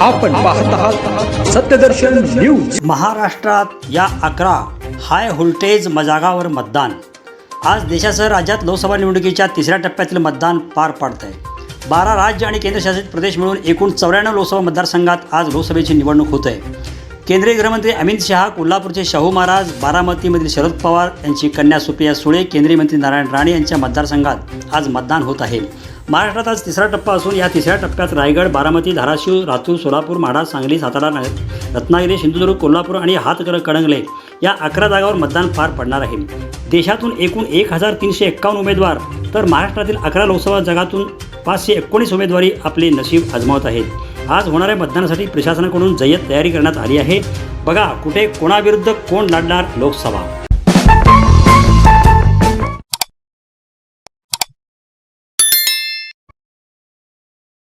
आपण पाहत आहात सत्यदर्शन न्यूज. महाराष्ट्रात या अकरा हाय व्होल्टेज मजागावर मतदान. आज देशासह राज्यात लोकसभा निवडणुकीच्या तिसऱ्या टप्प्यातील मतदान पार पडत आहे बारा राज्य आणि केंद्रशासित प्रदेश मिळून एकूण चौऱ्याण्णव लोकसभा मतदारसंघात आज लोकसभेची निवडणूक होत आहे केंद्रीय गृहमंत्री अमित शहा कोल्हापूरचे शाहू महाराज बारामतीमधील शरद पवार यांची कन्या सुप्रिया सुळे केंद्रीय मंत्री नारायण राणे यांच्या मतदारसंघात आज मतदान होत आहे. महाराष्ट्रात आज तिसरा टप्पा असून या तिसऱ्या टप्प्यात रायगड बारामती धाराशिव लातूर सोलापूर माढा सांगली सातारा रत्नागिरी सिंधुदुर्ग कोल्हापूर आणि हातकर कडंगले या अकरा जागावर मतदान पार पडणार आहे. देशातून एकूण एक हजार तीनशे एक्कावन्न उमेदवार तर महाराष्ट्रातील अकरा लोकसभा जगातून पाचशे एकोणीस उमेदवारी आपले नशीब आजमावत आहेत. आज होणाऱ्या मतदानासाठी प्रशासनाकडून जय्यत तयारी करण्यात आली आहे. बघा कुठे कोणाविरुद्ध कोण लढणार लोकसभा?